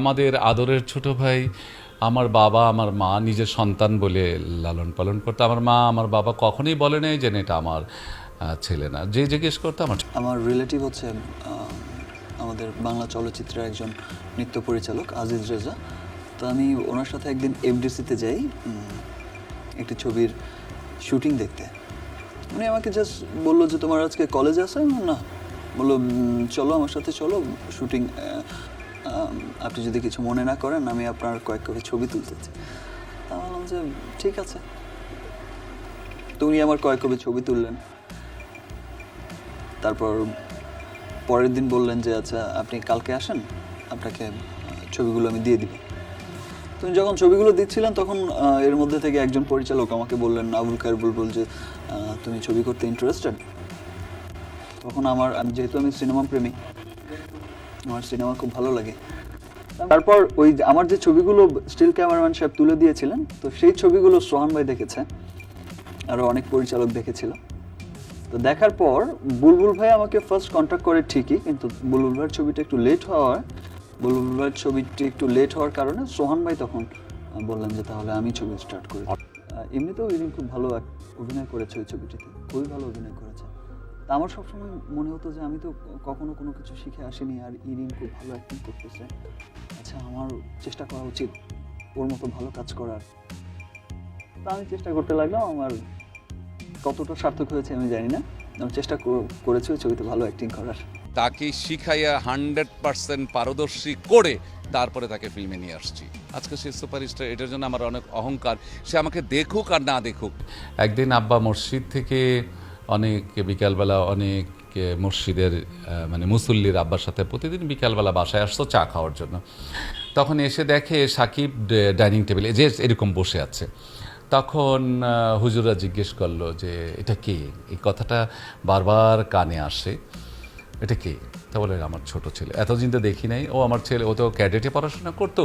আমাদের আদরের ছোট ভাই, আমার বাবা, আমার মা নিজের সন্তান বলে লালন পালন করতো। আমার মা, আমার বাবা কখনোই বলে নাই যে এটা আমার ছেলে না। যে জিজ্ঞেস করতো, আমার আমার রিলেটিভ হচ্ছে আমাদের বাংলা চলচ্চিত্রের একজন নৃত্য পরিচালক, আজিজ রেজা। তো আমি ওনার সাথে একদিন এফডিসিতে যাই একটি ছবির শুটিং দেখতে। উনি আমাকে জাস্ট বলল যে, তোমার আজকে কলেজ আমি না। বলল চলো, আমার সাথে চলো, শুটিং আপনি যদি কিছু মনে না করেন, আমি আপনার কয়েক কপি ছবি তুলতে চাই। বললাম যে, ঠিক আছে। তো উনি আমার কয়েক কপি ছবি তুললেন। তারপর পরের দিন বললেন যে আচ্ছা আপনি কালকে আসেন, আপনাকে ছবিগুলো আমি দিয়ে দিব। তুমি যখন ছবিগুলো দিচ্ছিলেন, তখন এর মধ্যে থেকে একজন পরিচালক আমাকে বললেন আবুল খায়ের বুলবুল যে তুমি ছবি করতে ইন্টারেস্টেড তখন আমার, আমি যেহেতু আমি সিনেমা প্রেমী আমার সিনেমা খুব ভালো লাগে। তারপর ওই আমার যে ছবিগুলো স্টিল ক্যামেরাম্যান সাহেব তুলে দিয়েছিলেন, তো সেই ছবিগুলো সোহান ভাই দেখেছে আরও অনেক পরিচালক দেখেছিল। তো দেখার পর বুলবুল ভাই আমাকে ফার্স্ট কন্ট্যাক্ট করে ঠিকই, কিন্তু বুলবুল ভাইয়ের ছবিটা একটু লেট হওয়ার, বুলবুল ভাইয়ের ছবিটি একটু লেট হওয়ার কারণে সোহান ভাই তখন বললেন যে তাহলে আমি ছবি স্টার্ট করি। এমনিতেও ইরিন খুব ভালো অভিনয় করেছে ওই ছবিটিতে, খুবই ভালো অভিনয় করেছে। তা আমার সবসময় মনে হতো যে আমি তো কখনো কোনো কিছু শিখে আসিনি আর ইরিন খুব ভালো অ্যাক্টিং করতেছে। আচ্ছা আমার চেষ্টা করা উচিত ওর মতো ভালো কাজ করার। তা আমি চেষ্টা করতে লাগলাম আমার কতটা সার্থক হয়েছে আমি জানি না। আমি চেষ্টা করেছি ওই ছবিতে ভালো অ্যাক্টিং করার। তাকে শিখাইয়া হান্ড্রেড পার্সেন্ট পারদর্শী করে তারপরে তাকে ফিল্মে নিয়ে আসছি। আজকে সে সুপারস্টার এটার জন্য আমার অনেক অহংকার। সে আমাকে দেখুক আর না দেখুক। একদিন আব্বা মসজিদ থেকে অনেক বিকালবেলা, অনেক মসজিদের মানে মুসল্লির আব্বার সাথে প্রতিদিন বিকালবেলা বাসায় আসতো চা খাওয়ার জন্য। তখন এসে দেখে সাকিব ডাইনিং টেবিলে, যে এরকম বসে আছে। তখন হুজুরা জিজ্ঞেস করল যে, এটা কে? এই কথাটা বারবার কানে আসে। এটা কে? তা বলে, আমার ছোট ছেলে। এতদিন তো দেখি নাই। ও আমার ছেলে, ও তো ক্যাডেটে পড়াশোনা করতো।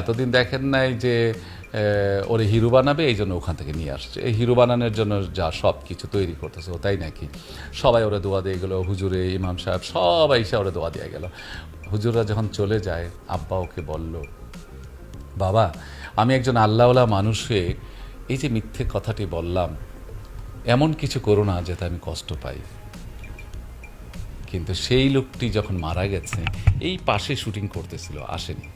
এতদিন দেখেন নাই যে ওরে হিরো বানাবে, এই জন্য ওখান থেকে নিয়ে আসছে। এই হিরো বানানোর জন্য যা সব কিছু তৈরি করতেছে, ও তাই নাকি? সবাই ওরা দোয়া দিয়ে গেলো, হুজুরে ইমাম সাহেব, সবাই এসে ওরা দোয়া দিয়ে গেল। হুজুররা যখন চলে যায়, আব্বা ওকে বলল, বাবা, আমি একজন আল্লাহওয়ালা মানুষ হয়ে এই যে মিথ্যে কথাটি বললাম, এমন কিছু করো না যাতে আমি কষ্ট পাই। কিন্তু সেই লোকটি যখন মারা গেছে, এই পাশে শুটিং করতেছিল, আসেনি।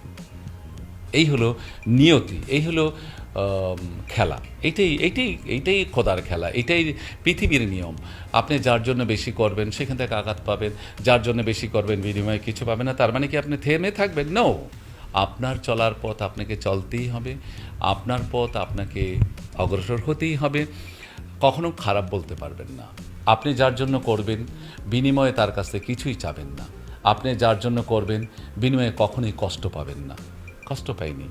এই হলো নিয়তি, এই হলো খেলা। এইটাই এইটাই এইটাই খোদার খেলা, এটাই পৃথিবীর নিয়ম। আপনি যার জন্য বেশি করবেন, সেখান থেকে আঘাত পাবেন। যার জন্য বেশি করবেন, বিনিময়ে কিছু পাবেন না। তার মানে কি আপনি থেমে থাকবেন? নো আপনার চলার পথ আপনাকে চলতেই হবে। আপনার পথ আপনাকে অগ্রসর হতেই হবে। কখনো খারাপ বলতে পারবেন না। আপনি যার জন্য করবেন, বিনিময়ে তার কাছ কিছুই চাবেন না। আপনি যার জন্য করবেন, বিনিময়ে কখনোই কষ্ট পাবেন না। কষ্ট পাইনি।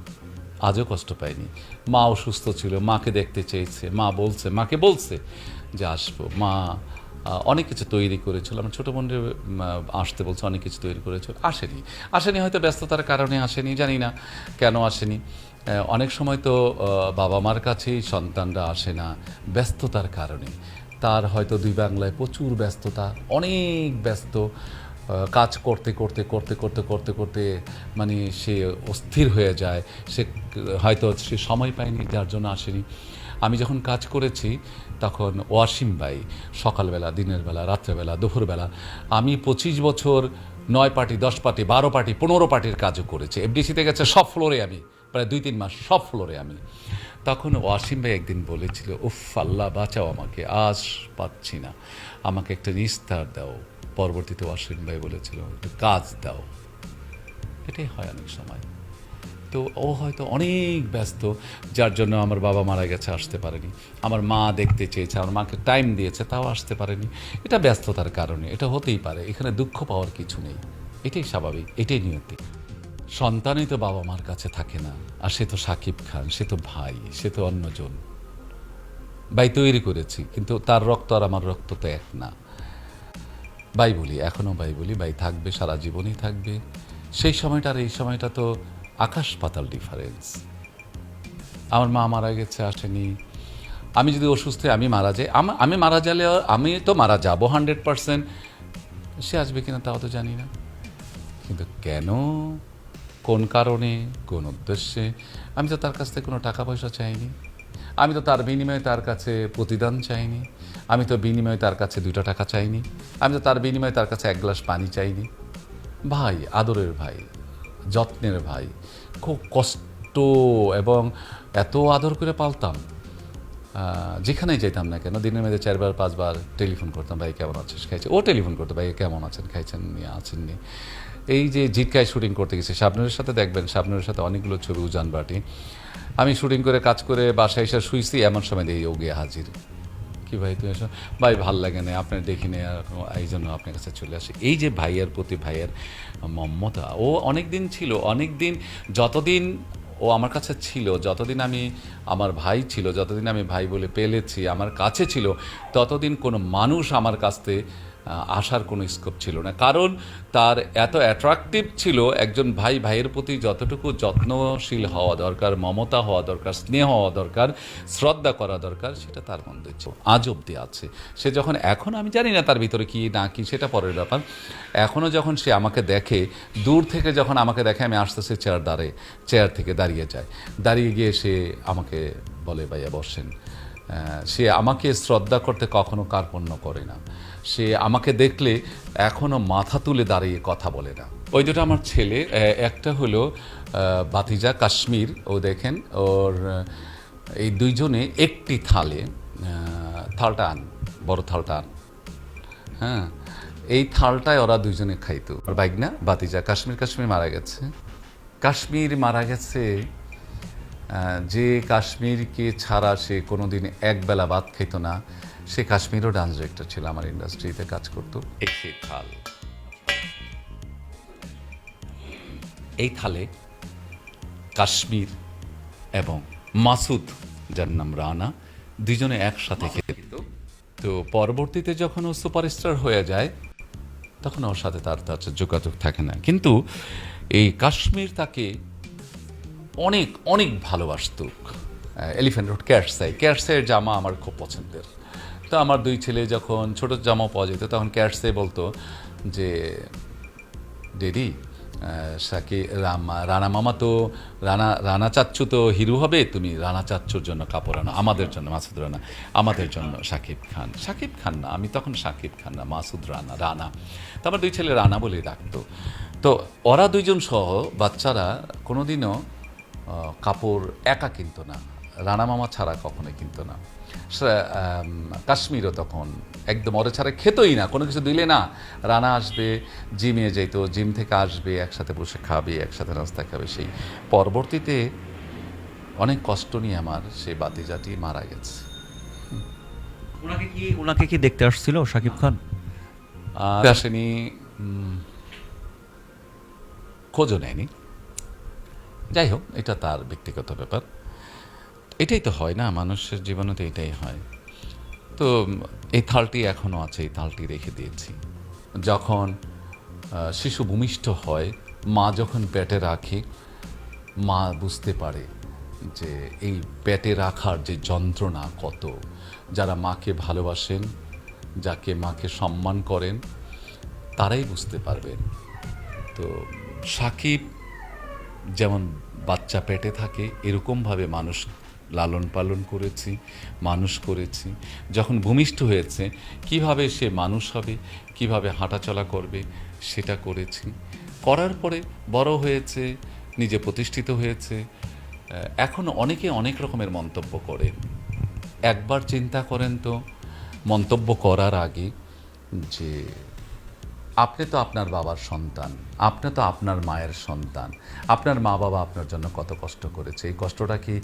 আজও কষ্ট পাইনি। মা অসুস্থ ছিল, মাকে দেখতে চেয়েছে, মা বলছে, মাকে বলছে যে আসব। মা অনেক কিছু তৈরি করেছিল। আমার ছোটো বোনের আসতে বলছে, অনেক কিছু তৈরি করেছিল আসেনি। আসেনি হয়তো ব্যস্ততার কারণে আসেনি, জানি না কেন আসেনি। অনেক সময় তো বাবা মার কাছেই সন্তানরা আসে না ব্যস্ততার কারণে। তার হয়তো দুই বাংলায় প্রচুর ব্যস্ততা, অনেক ব্যস্ত কাজ করতে করতে করতে করতে করতে করতে মানে সে অস্থির হয়ে যায়। সে হয়তো সে সময় পায়নি, যার জন্য আসেনি। আমি যখন কাজ করেছি তখন ওয়াসিম ভাই, সকালবেলা, দিনের বেলা, রাত্রেবেলা, দুপুরবেলা, আমি পঁচিশ বছর নয় পার্টি, দশ পার্টি, বারো পার্টি, পনেরো পার্টির কাজও করেছি। এফডিসিতে গেছে সব ফ্লোরে আমি, প্রায় দুই তিন মাস সব ফ্লোরে আমি। তখন ওয়াসিম ভাই একদিন বলেছিল, উফ, আল্লাহ বাঁচাও আমাকে, আজ পাচ্ছি না। আমাকে একটা নিস্তার দাও। পরবর্তীতে ওয়াসিম ভাই বলেছিল, একটু কাজ দাও। এটাই হয় অনেক সময়। তো ও হয়তো অনেক ব্যস্ত, যার জন্য আমার বাবা মারা গেছে, আসতে পারেনি। আমার মা দেখতে চেয়েছে, আমার মাকে টাইম দিয়েছে, তাও আসতে পারেনি। এটা ব্যস্ততার কারণে, এটা হতেই পারে, এখানে দুঃখ পাওয়ার কিছু নেই। এটাই স্বাভাবিক, এটাই নিয়তি। সন্তানই তো বাবা মার কাছে থাকে না। আর সে তো সাকিব খান, সে তো ভাই, সে তো অন্যজন। ভাই, তৈরি করেছি, কিন্তু তার রক্ত আর আমার রক্ত তো এক না। বাই বলি এখনও বাই বলি, ভাই থাকবে, সারা জীবনই থাকবে। সেই সময়টা আর এই সময়টা তো আকাশ পাতাল ডিফারেন্স আমার মা মারা গেছে, আসেনি। আমি যদি অসুস্থ আমি মারা যাই। আমা- আমি মারা গেলে, আমি তো মারা যাব হান্ড্রেড পারসেন্ট সে আসবে কিনা তাও তো জানি না। কিন্তু কেন? কোন কারণে, কোন উদ্দেশ্যে? আমি তো তার কাছ থেকে কোনো টাকা পয়সা চাইনি। আমি তো তার বিনিময়ে তার কাছে প্রতিদান চাইনি। আমি তো বিনিময়ে তার কাছে দুটো টাকা চাইনি। আমি তো তার বিনিময়ে তার কাছে এক গ্লাস পানি চাইনি। ভাই, আদরের ভাই, যত্নের ভাই, খুব কষ্ট এবং এত আদর করে পালতাম। যেখানেই যেতাম না কেন, দিনের মধ্যে চারবার, পাঁচবার টেলিফোন করতাম, ভাই, কেমন আছিস? খাইছে। ও টেলিফোন করতো, ভাই, কেমন আছেন? খাইছেন নি? আছেন নি এই যে জিটকায় শুটিং করতে গেছে শাবনুরের সাথে দেখবেন শাবনুরের সাথে অনেকগুলো ছবি উজান বাটি। আমি শুটিং করে কাজ করে বাসায় এসে শুইছি এমন সময় দিয়ে ও গিয়ে হাজির। কি ভাই তুমি এসো ভাই ভালো লাগে না আপনার দেখি না এই জন্য আপনার কাছে চলে আসি। এই যে ভাইয়ের প্রতি ভাইয়ের মমতা ও অনেক দিন ছিল অনেক দিন যতদিন ও আমার কাছে ছিল যতদিন আমি আমার ভাই ছিল যতদিন আমি ভাই বলে পেলেছি আমার কাছে ছিল ততদিন কোনো মানুষ আমার কাছে আহ, আসার কোনো স্কোপ ছিল না। কারণ তার এত অ্যাট্রাকটিভ ছিল একজন ভাই, ভাইয়ের প্রতি যতটুকু যত্নশীল হওয়া দরকার, মমতা হওয়া দরকার, স্নেহ হওয়া দরকার, শ্রদ্ধা করা দরকার, সেটা তার মধ্যে আজ অব্দি আছে। সে যখন, এখন আমি জানি না তার ভিতরে কি না কি, সেটা পরের ব্যাপার। এখনও যখন সে আমাকে দেখে, দূর থেকে যখন আমাকে দেখে, আমি আসতেছি চেয়ার দাঁড়ে চেয়ার থেকে দাঁড়িয়ে যায়। দাঁড়িয়ে গিয়ে সে আমাকে বলে, ভাইয়া বসেন। সে আমাকে শ্রদ্ধা করতে কখনো কার্পণ্য করে না। সে আমাকে দেখলে এখনও মাথা তুলে দাঁড়িয়ে কথা বলে না। ওই দুটো আমার ছেলে একটা হলো বাতিজা কাশ্মীর, ও দেখেন, ওর এই দুইজনে একটি থালে থালটা আন, বড় থালটা আন। হ্যাঁ এই থালটায় ওরা দুইজনে খাইতো। আর বাইক না বাতিজা কাশ্মীর কাশ্মীর মারা গেছে। কাশ্মীর মারা গেছে যে কাশ্মীরকে ছাড়া সে কোনোদিন একবেলা ভাত খেত না। সে কাশ্মীরও ডান্স ডিরেক্টর ছিল আমার ইন্ডাস্ট্রিতে কাজ করতো। এই সেই থাল। এই থালে কাশ্মীর এবং মাসুদ যার নাম রানা দুজনে একসাথে খেত তো পরবর্তীতে যখন ও সুপারস্টার হয়ে যায় তখন ওর সাথে তার তার যোগাযোগ থাকে না। কিন্তু এই কাশ্মীর তাকে অনেক অনেক ভালোবাসত। এলিফ্যান্ট রোড ক্যাটসাই ক্যাটসাইয়ের জামা আমার খুব পছন্দের। তো আমার দুই ছেলে যখন ছোট জামা পাওয়া যেত, তখন ক্যাটসাই বলতো যে, ডেডি সাকি রামা, রানা মামা তো, রানা রানা চাচ্চু তো হিরু হবে, তুমি রানা চাচ্চুর জন্য কাপড় আনো, আমাদের জন্য, মাসুদ রানা, আমাদের জন্য সাকিব খান। সাকিব খান না, আমি তখন সাকিব খান না, মাসুদ রানা রানা। তারপর দুই ছেলে রানা বলেই ডাকতো। তো ওরা দুইজন সহ বাচ্চারা কোনোদিনও কাপড় একা কিনতো না, রানা মামা ছাড়া কখনোই কিনতো না। কাশ্মীরও তখন একদম ওরা ছাড়া খেতই না কোনো কিছু দিলে না। রানা আসবে জিমে যেত জিম থেকে আসবে একসাথে বসে খাবে একসাথে নাস্তা খাবে সেই পরবর্তীতে অনেক কষ্ট নিয়ে আমার সেই বাতিজাটি মারা গেছে। ওনাকে কি ওনাকে কি দেখতে আসছিল শাকিব খান? আসেনি খোঁজও নেয়নি। যাই হোক এটা তার ব্যক্তিগত ব্যাপার। এটাই তো হয় না, মানুষের জীবনে তো এটাই হয়। তো এই থালটি এখনও আছে, এই থালটি রেখে দিয়েছি। যখন শিশু ভূমিষ্ঠ হয়, মা যখন পেটে রাখে, মা বুঝতে পারে যে এই পেটে রাখার যে যন্ত্রণা কত। যারা মাকে ভালোবাসেন, যাকে মাকে সম্মান করেন, তারাই বুঝতে পারবেন। তো সাকিব যেমন বাচ্চা পেটে থাকে, এরকমভাবে মানুষ লালন পালন করেছি, মানুষ করেছি। যখন ভূমিষ্ঠ হয়েছে, কীভাবে সে মানুষ হবে, কীভাবে হাঁটাচলা করবে, সেটা করেছি। করার পরে বড় হয়েছে, নিজে প্রতিষ্ঠিত হয়েছে এখন অনেকে অনেক রকমের মন্তব্য করেন। একবার চিন্তা করেন তো, মন্তব্য করার আগে যে, আপনি তো আপনার বাবার সন্তান, আপনি তো আপনার মায়ের সন্তান, আপনার মা বাবা আপনার জন্য কত কষ্ট করেছে, এই কষ্টটা কি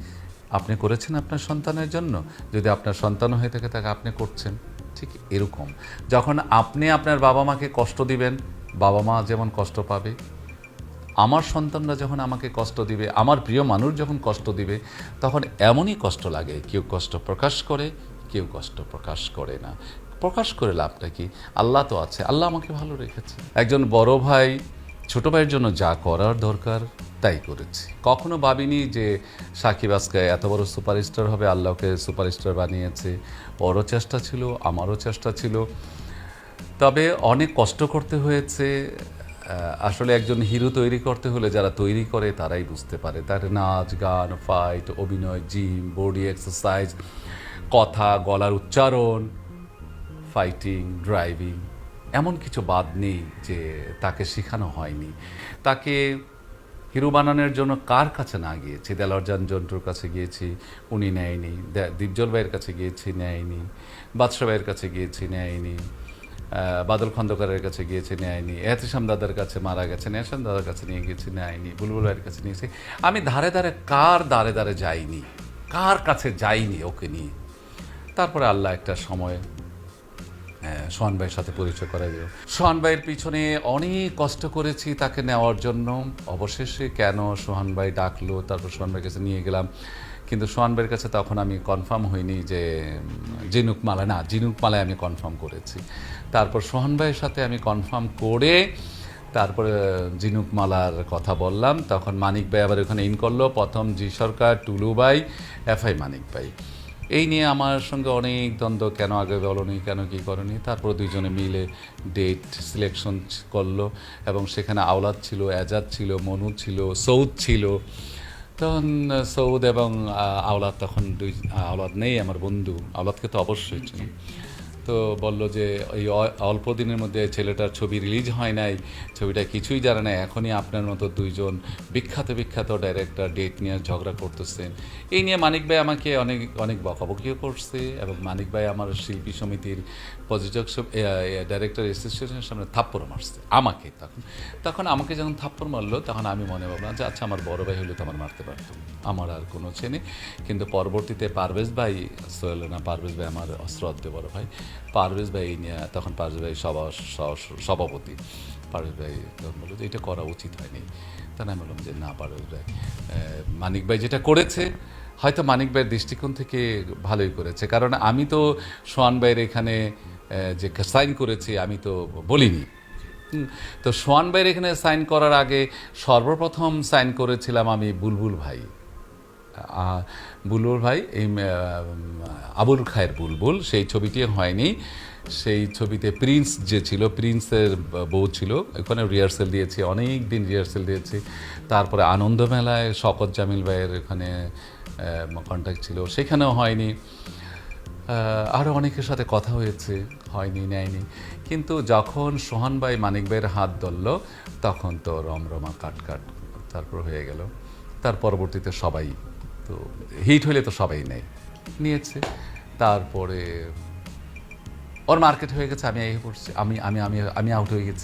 আপনি করেছেন আপনার সন্তানের জন্য। যদি আপনার সন্তান হয়ে থাকে, তাকে আপনি করছেন। ঠিক এরকম। যখন আপনি আপনার বাবা মাকে কষ্ট দিবেন, বাবা মা যেমন কষ্ট পাবে, আমার সন্তানরা যখন আমাকে কষ্ট দিবে, আমার প্রিয় মানুষ যখন কষ্ট দিবে, তখন এমনই কষ্ট লাগে, কেউ কষ্ট প্রকাশ করে, কেউ কষ্ট প্রকাশ করে না। প্রকাশ করে লাভটা কি? আল্লাহ তো আছে, আল্লাহ আমাকে ভালো রেখেছে। একজন বড় ভাই, ছোটো ভাইয়ের জন্য যা করার দরকার তাই করেছি। কখনো ভাবিনি যে সাকিব আজকে এত বড় সুপারস্টার হবে, আল্লাহকে সুপারস্টার বানিয়েছে। ওরও চেষ্টা ছিল, আমারও চেষ্টা ছিল। তবে অনেক কষ্ট করতে হয়েছে। আসলে একজন হিরো তৈরি করতে হলে যারা তৈরি করে তারাই বুঝতে পারে। তার নাচ, গান ফাইট অভিনয় জিম বডি এক্সারসাইজ কথা, গলার উচ্চারণ ফাইটিং ড্রাইভিং এমন কিছু বাদ নেই যে তাকে শেখানো হয়নি। তাকে হিরো বানানোর জন্য কার কাছে না গিয়েছি? দেলারজান জন্টুর কাছে গিয়েছি, উনি নেয়নি। দীপজল ভাইয়ের কাছে গিয়েছি, নেয়নি। বাদশা ভাইয়ের কাছে গিয়েছি, নেয়নি। বাদল খন্দকারের কাছে গিয়েছি, নেয়নি। এহতেশাম দাদার কাছে মারা গেছে এহসান দাদার কাছে নিয়ে গেছি নেয়নি। বুলবুল ভাইয়ের কাছে নিয়েছি আমি ধারে ধারে, কার দাঁড়ে দাঁড়ে যাইনি? কার কাছে যাইনি ওকে নিয়ে? তারপরে আল্লাহ একটা সময় সোহান ভাইয়ের সাথে পরিচয় করা দিল। সোহান ভাইয়ের পিছনে অনেক কষ্ট করেছি তাকে নেওয়ার জন্য। অবশেষে কেন সোহান ভাই ডাকলো তারপর সোহান ভাইয়ের কাছে নিয়ে গেলাম। কিন্তু সোহান ভাইয়ের কাছে তখন আমি কনফার্ম হইনি যে উম, জিনুক মালা না জিনুক মালায় আমি কনফার্ম করেছি। তারপর সোহান ভাইয়ের সাথে আমি কনফার্ম করে তারপরে জিনুক মালার কথা বললাম। তখন মানিক ভাই আবার ওখানে ইন করল। প্রথম জি সরকার টুলু ভাই এফআই মানিক ভাই। এই নিয়ে আমার সঙ্গে অনেক দ্বন্দ্ব, কেন আগে বলনি কেন কি করনি তারপর দুইজনে মিলে ডেট সিলেকশন করল এবং সেখানে আওলাদ ছিল এজাদ ছিল, মনু ছিল, সৌদ ছিল। তখন সৌদ এবং আওলাদ, তখন দুই আওলাদ নেই, আমার বন্ধু। আওলাদকে তো অবশ্যই চিনি। তো বলল যে এই অল্প দিনের মধ্যে ছেলেটার ছবি রিলিজ হয় নাই, ছবিটা কিছুই জানে না, এখনই আপনার মতো দুইজন বিখ্যাত বিখ্যাত ডাইরেক্টর ডেট নিয়ে ঝগড়া করতেছেন এই নিয়ে মানিক ভাই আমাকে অনেক অনেক বকাবকিও করছে এবং মানিক ভাই আমার শিল্পী সমিতির প্রযোজক ডাইরেক্টর অ্যাসোসিয়েশনের সামনে থাপ্পড় মারছে, আমাকে তখন। তখন আমাকে যখন থাপ্পড় মারলো, তখন আমি মনে ভাবলাম যে আচ্ছা আমার বড় ভাই হলে তো আমার মারতে পারতো, আমার আর কোনো চেনে কিন্তু পরবর্তীতে পারভেজ ভাই সোহেল না পারভেজ ভাই, আমার শ্রদ্ধে বড় ভাই পারভেজ ভাই তখন পারভেজ ভাই সভা সভাপতি। পারভেজ ভাই তখন বলল যে, এটা করা উচিত হয়নি। তখন আমি বললাম যে, না পারভেজ ভাই। মানিক ভাই যেটা করেছে, হয়তো মানিক ভাইয়ের দৃষ্টিকোণ থেকে ভালোই করেছে। কারণ আমি তো সোহান ভাইয়ের এখানে যে সাইন করেছি, আমি তো বলিনি। তো সোহান ভাইয়ের এখানে সাইন করার আগে সর্বপ্রথম সাইন করেছিলাম আমি বুলবুল ভাই। বুলবুল ভাই, এই আবুল খায়ের বুলবুল, সেই ছবিটি হয়নি। সেই ছবিতে প্রিন্স যে ছিল, প্রিন্সের বউ ছিল, ওখানে রিহার্সেল দিয়েছি অনেক দিন রিহার্সেল দিয়েছি। তারপরে আনন্দ মেলায় শকত জামিল ভাইয়ের এখানে কন্ট্যাক্ট ছিল, সেখানেও হয়নি। আরও অনেকের সাথে কথা হয়েছে, হয়নি, নেয়নি। কিন্তু যখন সোহান ভাই মানিক ভাইয়ের হাত ধরল, তখন তো রমরমা কাট কাট, তারপর হয়ে গেল। তার পরবর্তীতে সবাই তো হিট হলে তো সবাই নেয়। নিয়েছে। তারপরে ওর মার্কেট হয়ে গেছে, আমি আমি আমি আমি আমি আউট হয়ে গেছি।